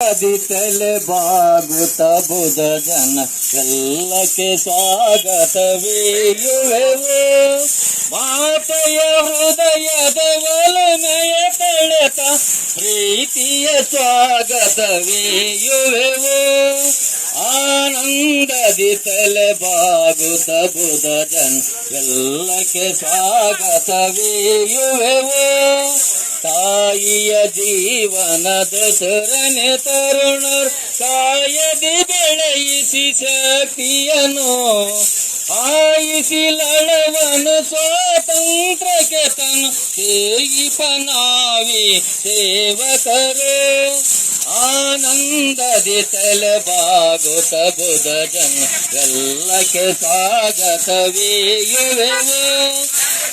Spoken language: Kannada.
ದಿತಲೆ ಬಾಗುತ್ತ ಬುಧ ಜನ ಎಲ್ಲಕ್ಕೆ ಸ್ವಾಗತವೀಯುವೆವು ಮಾತೆಯ ಹೃದಯದ ಒಲಮೆಯ ತಳೆತ ಪ್ರೀತಿಯ ಸ್ವಾಗತವೀಯುವೆವು ಆನಂದದಿ ತಲೆ ಬಾಗುತ್ತ ಬುಧ ಜನ ಎಲ್ಲಕ್ಕೆ ಸ್ವಾಗತವೀಯುವೆವು ತಾಯಿಯ ಜೀವನದ ಸುರನೆ ತರುಣರು ಕಾಯದಿ ಬೆಳೆಯಿಸಿ ಶಕ್ತಿಯನು ಆಯಿಸಿ ಲಳವನು ಸ್ವಾತಂತ್ರ್ಯಕ್ಕೆ ತನು ಸೇಯಿಪನಾವಿ ಸೇವಕರು. ಆನಂದದಿ ತಲೆ ಬಾಗುತ್ತ ಬುಧ ಜನ ಎಲ್ಲಕ್ಕೆ